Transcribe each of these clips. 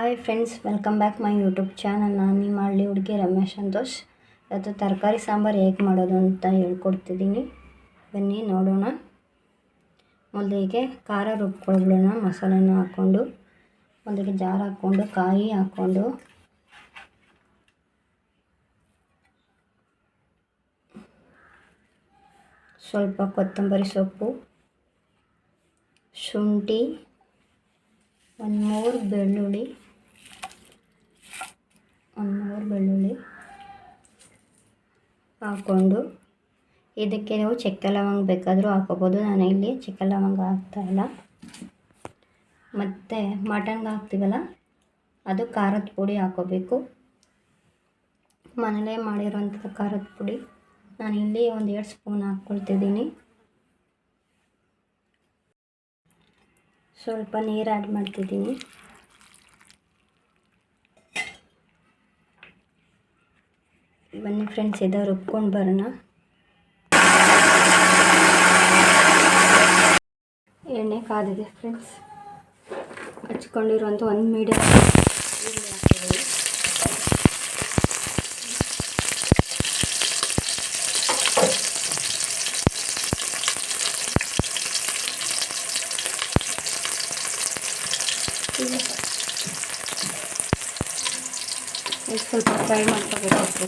Hi friends welcome back my YouTube channel ನಾನು ನಿಮ್ಮ ಹಳ್ಳಿ ಹುಡುಗಿ ರಮೇಶ್ ಸಂತೋಷ್. ಇವತ್ತು ತರಕಾರಿ ಸಾಂಬಾರು ಹೇಗೆ ಮಾಡೋದು ಅಂತ ಹೇಳ್ಕೊಡ್ತಿದ್ದೀನಿ. ಬನ್ನಿ ನೋಡೋಣ. ಮೊದಲಿಗೆ ಖಾರ ರುಬ್ಕೊಳ್ಳೋಣ ಮಸಾಲೆನ ಹಾಕ್ಕೊಂಡು. ಮೊದಲಿಗೆ ಜಾರ್ ಹಾಕ್ಕೊಂಡು, ಕಾಯಿ ಹಾಕ್ಕೊಂಡು. ಸ್ವಲ್ಪ ಕೊತ್ತಂಬರಿ ಸೊಪ್ಪು, ಶುಂಠಿ, ಒಂದು ಮೂರು ಬೆಳ್ಳುಳ್ಳಿ. ಒಂದು ಮೂರು ಬೆಳ್ಳುಳ್ಳಿ ಹಾಕ್ಕೊಂಡು ಇದಕ್ಕೆ ನೀವು ಚಕ್ಕೆ ಲವಂಗ ಬೇಕಾದರೂ ಹಾಕೋಬೋದು ನಾನು ಇಲ್ಲಿ ಚಕ್ಕೆ ಲವಂಗ ಹಾಕ್ತಾಯಿಲ್ಲ ಮತ್ತು ಮಟನ್ಗೆ ಹಾಕ್ತೀವಲ್ಲ, ಅದು ಖಾರದ ಪುಡಿ ಹಾಕೋಬೇಕು ಮನೇಲೇ ಮಾಡಿರೋಂಥ ಖಾರದ ಪುಡಿ ನಾನು ಇಲ್ಲಿ ಒಂದು ಎರಡು ಸ್ಪೂನ್ ಹಾಕ್ಕೊಳ್ತಿದ್ದೀನಿ. ಸ್ವಲ್ಪ ನೀರು ಆ್ಯಡ್ ಮಾಡ್ತಿದ್ದೀನಿ. ಬನ್ನಿ ಫ್ರೆಂಡ್ಸ್ ಇದು ರುಬ್ಕೊಂಡು ಬರೋಣ. ಎಣ್ಣೆ ಕಾದಿದೆ ಫ್ರೆಂಡ್ಸ್ ಹಚ್ಕೊಂಡಿರುವಂಥ ಒಂದು ಮೀಡಿಯಮ್ ಸ್ವಲ್ಪ ಫ್ರೈ ಮಾಡ್ಕೋಬೇಕು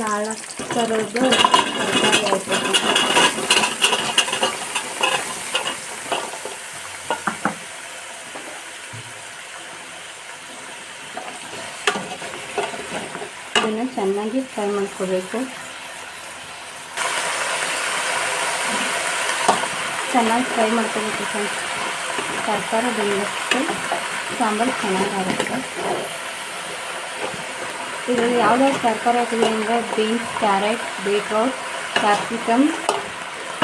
ನಾಲ್ಕು ಥರದ್ದು ತರಕಾರಿ ಇದನ್ನು ಚೆನ್ನಾಗಿ ಫ್ರೈ ಮಾಡ್ಕೋಬೇಕು. ಚೆನ್ನಾಗಿ ಫ್ರೈ ಮಾಡ್ಕೋಬೇಕು ಫ್ರೆಂಡ್ಸ್. ತರಕಾರಿ ಬೆಂದಷ್ಟು ಸಾಂಬಾರು ಚೆನ್ನಾಗಾಗುತ್ತೆ ಇದರಲ್ಲಿ ಯಾವ್ದಾದ್ರು ತರಕಾರಿ ಹಾಕಿದೆ ಅಂದರೆ ಬೀನ್ಸ್, ಕ್ಯಾರೆಟ್, ಬೀಟ್ರೋಟ್, ಕ್ಯಾಪ್ಸಿಕಮ್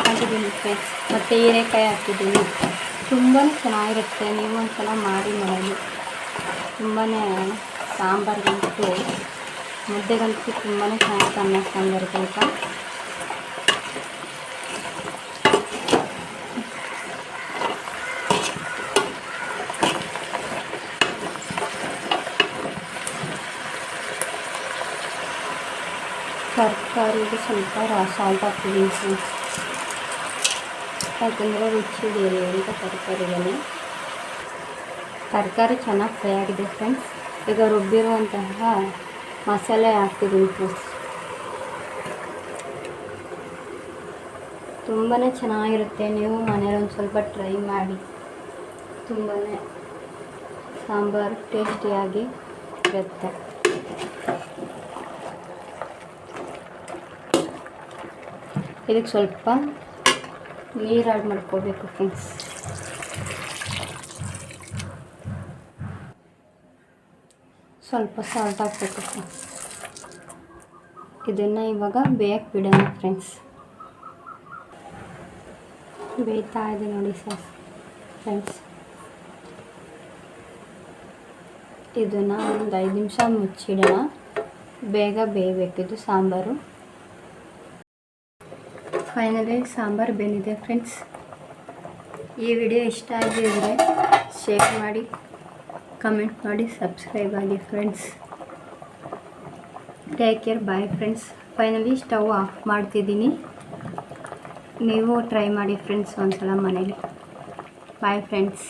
ಹಾಕಿದ್ದೀನಿ ಫ್ರೆಂಡ್ಸ್. ಮತ್ತು ಹೀರೆಕಾಯಿ ಹಾಕಿದ್ದೀನಿ. ತುಂಬಾ ಚೆನ್ನಾಗಿರುತ್ತೆ. ನೀವು ಒಂದು ಸಲ ಮಾಡಿ ಮಾಡೋದು ತುಂಬಾ ಸಾಂಬಾರಿಗಂತೂ ಮುದ್ದೆಗಂತೂ ತುಂಬಾ ಚೆನ್ನಾಗಿ ಅನ್ನ ಸಾಂಬಾರಿಗಿಂತ ತರಕಾರಿಗೆ ಸ್ವಲ್ಪ ಸಾಲ್ಟ್ ಹಾಕ್ತೀನಿ ಫ್ರೆಂಡ್ಸ್ ಯಾಕಂದರೆ ರುಚಿ ಬೇರೆ ಅಂತ ತರಕಾರಿಗಳು. ತರಕಾರಿ ಚೆನ್ನಾಗಿ ಫ್ರೈ ಆಗಿದೆ ಫ್ರೆಂಡ್ಸ್ ಈಗ ರುಬ್ಬಿರುವಂತಹ ಮಸಾಲೆ ಹಾಕ್ತಿದ್ದೀನಿ ಫ್ರೆಂಡ್ಸ್ ತುಂಬಾ ಚೆನ್ನಾಗಿರುತ್ತೆ. ನೀವು ಮನೇಲಿ ಒಂದು ಸ್ವಲ್ಪ ಟ್ರೈ ಮಾಡಿ. ತುಂಬಾ ಸಾಂಬಾರು ಟೇಸ್ಟಿಯಾಗಿ ಇರುತ್ತೆ. ಇದಕ್ಕೆ ಸ್ವಲ್ಪ ನೀರು ಆ್ಯಡ್ ಮಾಡ್ಕೋಬೇಕು ಫ್ರೆಂಡ್ಸ್ ಸ್ವಲ್ಪ ಸಾಲ್ಟ್ ಹಾಕ್ಬೇಕು ಫ್ರೆಂಡ್ಸ್ ಇದನ್ನು ಇವಾಗ ಬೇಯಕ್ಕೆ ಬಿಡೋಣ ಫ್ರೆಂಡ್ಸ್ ಬೇಯ್ತಾ ಇದೆ ನೋಡಿ ಸರ್ ಫ್ರೆಂಡ್ಸ್ ಇದನ್ನು ಒಂದು ಐದು ನಿಮಿಷ ಮುಚ್ಚಿಡೋಣ. ಬೇಗ ಬೇಯಬೇಕಿದ್ದು ಸಾಂಬಾರು. ಫೈನಲಿ ಸಾಂಬಾರು ಬೆಂದಿದೆ ಫ್ರೆಂಡ್ಸ್ ಈ ವಿಡಿಯೋ ಇಷ್ಟ ಆಗಿದ್ರೆ ಶೇರ್ ಮಾಡಿ ಕಮೆಂಟ್ ಮಾಡಿ ಸಬ್ಸ್ಕ್ರೈಬ್ ಆಗಿ friends take care bye friends finally stove off ಮಾಡ್ತಿದ್ದೀನಿ. ನೀವು ಟ್ರೈ ಮಾಡಿ ಫ್ರೆಂಡ್ಸ್ ಒಂದ್ಸಲ ಮನೇಲಿ. Bye friends